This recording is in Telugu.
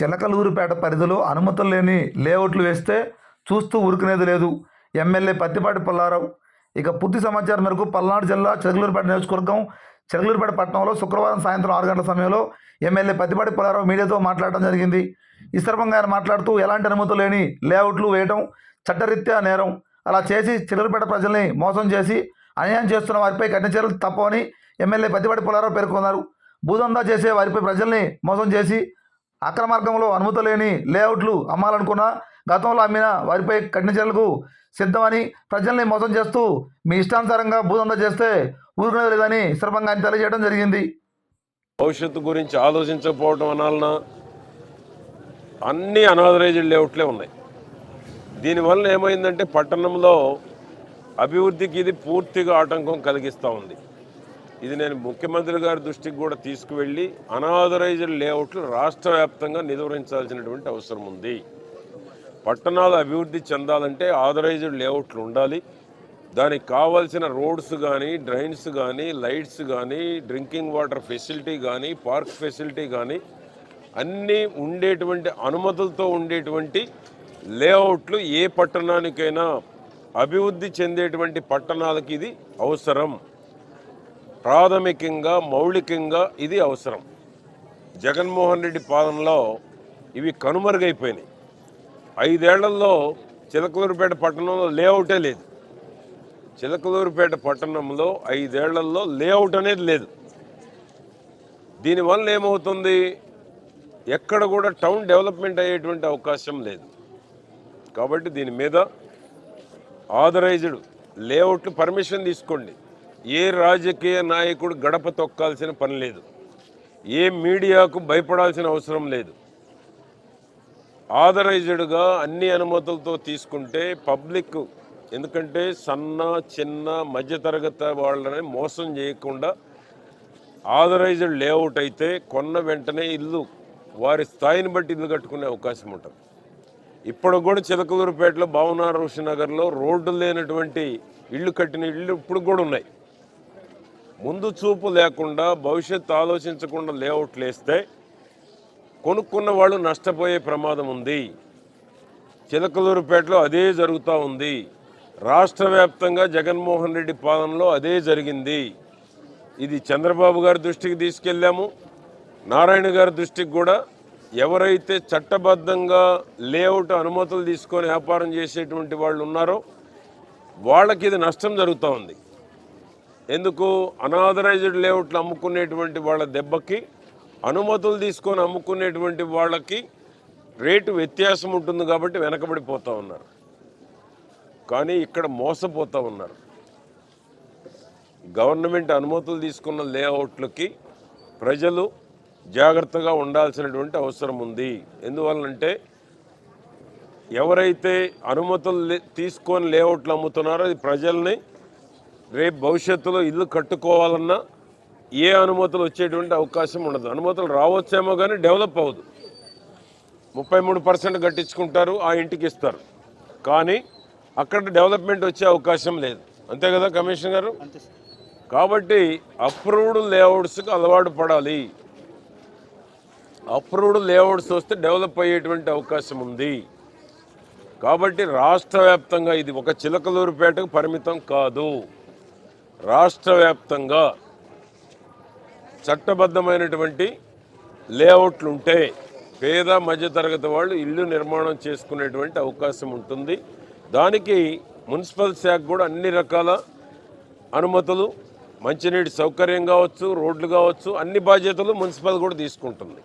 చిలకలూరుపేట పరిధిలో అనుమతులు లేని లేఅవుట్లు వేస్తే చూస్తూ ఊరుకునేది లేదు. ఎమ్మెల్యే పత్తిపాటి పుల్లారావు. ఇక పూర్తి సమాచారం మేరకు పల్నాడు జిల్లా చిలకలూరుపేట నియోజకవర్గం చిలకలూరుపేట పట్టణంలో శుక్రవారం సాయంత్రం ఆరు గంటల సమయంలో ఎమ్మెల్యే పత్తిపాటి పుల్లారావు మీడియాతో మాట్లాడడం జరిగింది. ఈ సందర్భంగా ఆయన మాట్లాడుతూ ఎలాంటి అనుమతులు లేని లేఅవుట్లు వేయడం చట్టరీత్యా నేరం. అలా చేసి చిలకలపేట ప్రజల్ని మోసం చేసి అన్యాయం చేస్తున్న వారిపై కఠిన చర్యలు తప్పవని ఎమ్మెల్యే పత్తిపాటి పుల్లారావు పేర్కొన్నారు. భూదందా చేసే వారిపై ప్రజల్ని మోసం చేసి అక్రమార్గంలో అనుమతి లేని లేఅవుట్లు అమ్మాలనుకున్న గతంలో అమ్మిన వారిపై కఠిన చర్యలకు సిద్ధమని ప్రజల్ని మోసం చేస్తూ మీ ఇష్టానుసారంగా భూదందా చేస్తే ఊరుకునేది లేదని సులభంగా ఆయన తెలియజేయడం జరిగింది. భవిష్యత్తు గురించి ఆలోచించకపోవడం అనాలనా? అన్ని అనాథరైజ్డ్ లేఅవుట్లే ఉన్నాయి. దీనివల్ల ఏమైందంటే పట్టణంలో అభివృద్ధికి ఇది పూర్తిగా ఆటంకం కలిగిస్తూ ఉంది. ఇది నేను ముఖ్యమంత్రి గారి దృష్టికి కూడా తీసుకువెళ్ళి అనాథరైజ్డ్ లేఅవుట్లు రాష్ట్ర వ్యాప్తంగా నిర్వహించాల్సినటువంటి అవసరం ఉంది. పట్టణాలు అభివృద్ధి చెందాలంటే ఆథరైజ్డ్ లేఅవుట్లు ఉండాలి. దానికి కావాల్సిన రోడ్స్ కానీ డ్రైన్స్ కానీ లైట్స్ కానీ డ్రింకింగ్ వాటర్ ఫెసిలిటీ కానీ పార్క్ ఫెసిలిటీ కానీ అన్నీ ఉండేటువంటి అనుమతులతో ఉండేటువంటి లేఅవుట్లు ఏ పట్టణానికైనా అభివృద్ధి చెందేటువంటి పట్టణాలకి ఇది అవసరం. ప్రాథమికంగా మౌలికంగా ఇది అవసరం. జగన్మోహన్ రెడ్డి పాలనలో ఇవి కనుమరుగైపోయినాయి. ఐదేళ్ళలో చిలకలూరుపేట పట్టణంలో లేఅవుటే లేదు. చిలకలూరుపేట పట్టణంలో ఐదేళ్ళలో లేఅవుట్ అనేది లేదు. దీనివల్ల ఏమవుతుంది? ఎక్కడ కూడా టౌన్ డెవలప్మెంట్ అయ్యేటువంటి అవకాశం లేదు. కాబట్టి దీని మీద ఆథరైజ్డ్ లేఅవుట్లు పర్మిషన్ తీసుకోండి. ఏ రాజకీయ నాయకుడు గడప తొక్కాల్సిన పని లేదు. ఏ మీడియాకు భయపడాల్సిన అవసరం లేదు. ఆథరైజ్డ్గా అన్ని అనుమతులతో తీసుకుంటే పబ్లిక్ ఎందుకంటే సన్న చిన్న మధ్యతరగతి వాళ్ళని మోసం చేయకుండా ఆథరైజ్డ్ లేఅవుట్ అయితే కొన్న వెంటనే ఇల్లు వారి స్థాయిని బట్టి ఇల్లు కట్టుకునే అవకాశం ఉంటుంది. ఇప్పుడు కూడా చిలకలూరుపేటలో భావనారోషి నగర్లో రోడ్డు లేనటువంటి ఇళ్ళు కట్టిన ఇళ్ళు ఇప్పుడు కూడా ఉన్నాయి. ముందు చూపు లేకుండా భవిష్యత్తు ఆలోచించకుండా లేఅవుట్లు వేస్తే కొనుక్కున్న వాళ్ళు నష్టపోయే ప్రమాదం ఉంది. చిలకలూరుపేటలో అదే జరుగుతూ ఉంది. రాష్ట్ర వ్యాప్తంగా జగన్మోహన్ రెడ్డి పాలనలో అదే జరిగింది. ఇది చంద్రబాబు గారి దృష్టికి తీసుకెళ్ళాము. నారాయణ గారి దృష్టికి కూడా ఎవరైతే చట్టబద్ధంగా లేఅవుట్ అనుమతులు తీసుకొని వ్యాపారం చేసేటువంటి వాళ్ళు ఉన్నారో వాళ్ళకి ఇది నష్టం జరుగుతూ ఉంది. ఎందుకు అనాథరైజ్డ్ లేఅవుట్లు అమ్ముకునేటువంటి వాళ్ళ దెబ్బకి అనుమతులు తీసుకొని అమ్ముకునేటువంటి వాళ్ళకి రేటు వ్యత్యాసం ఉంటుంది కాబట్టి వెనకబడిపోతూ ఉన్నారు. కానీ ఇక్కడ మోసపోతూ ఉన్నారు. గవర్నమెంట్ అనుమతులు తీసుకున్న లేఅవుట్లకి ప్రజలు జాగ్రత్తగా ఉండాల్సినటువంటి అవసరం ఉంది. ఎందువల్లంటే ఎవరైతే అనుమతులు లే- తీసుకొని లేఅవుట్లు అమ్ముతున్నారో అది ప్రజల్ని రేపు భవిష్యత్తులో ఇల్లు కట్టుకోవాలన్నా ఏ అనుమతులు వచ్చేటువంటి అవకాశం ఉండదు. అనుమతులు రావచ్చేమో కానీ డెవలప్ అవ్వదు. ముప్పై మూడు పర్సెంట్ కట్టించుకుంటారు ఆ ఇంటికి ఇస్తారు. కానీ అక్కడ డెవలప్మెంట్ వచ్చే అవకాశం లేదు. అంతే కదా కమిషనర్ గారు? కాబట్టి అప్రూవ్డ్ లేఅవుట్స్కి అలవాటు పడాలి. అప్రూవ్డ్ లేఅవుట్స్ వస్తే డెవలప్ అయ్యేటువంటి అవకాశం ఉంది. కాబట్టి రాష్ట్ర వ్యాప్తంగా ఇది ఒక చిలకలూరుపేటకు పరిమితం కాదు. రాష్ట్ర వ్యాప్తంగా చట్టబద్ధమైనటువంటి లేఅవుట్లు ఉంటే పేద మధ్యతరగతి వాళ్ళు ఇల్లు నిర్మాణం చేసుకునేటువంటి అవకాశం ఉంటుంది. దానికి మున్సిపల్ శాఖ కూడా అన్ని రకాల అనుమతులు మంచినీటి సౌకర్యం కావచ్చు రోడ్లు కావచ్చు అన్ని బాధ్యతలు మున్సిపల్ కూడా తీసుకుంటుంది.